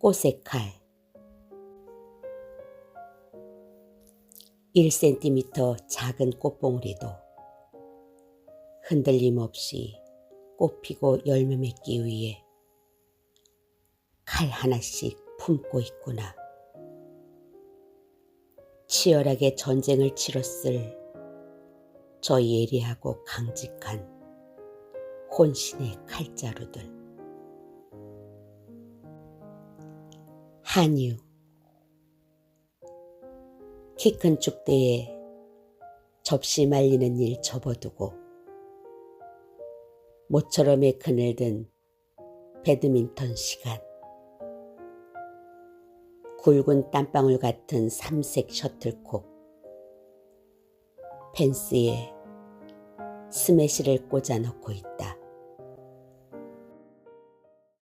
꽃의 칼 1cm 작은 꽃봉오리도 흔들림 없이 꽃피고 열매 맺기 위해 칼 하나씩 품고 있구나. 치열하게 전쟁을 치렀을 저 예리하고 강직한 혼신의 칼자루들. 한유. 키큰 축대에 접시 말리는 일 접어두고 모처럼의 그늘 든 배드민턴 시간. 굵은 땀방울 같은 삼색 셔틀콕. 펜스에 스매시를 꽂아 놓고 있다.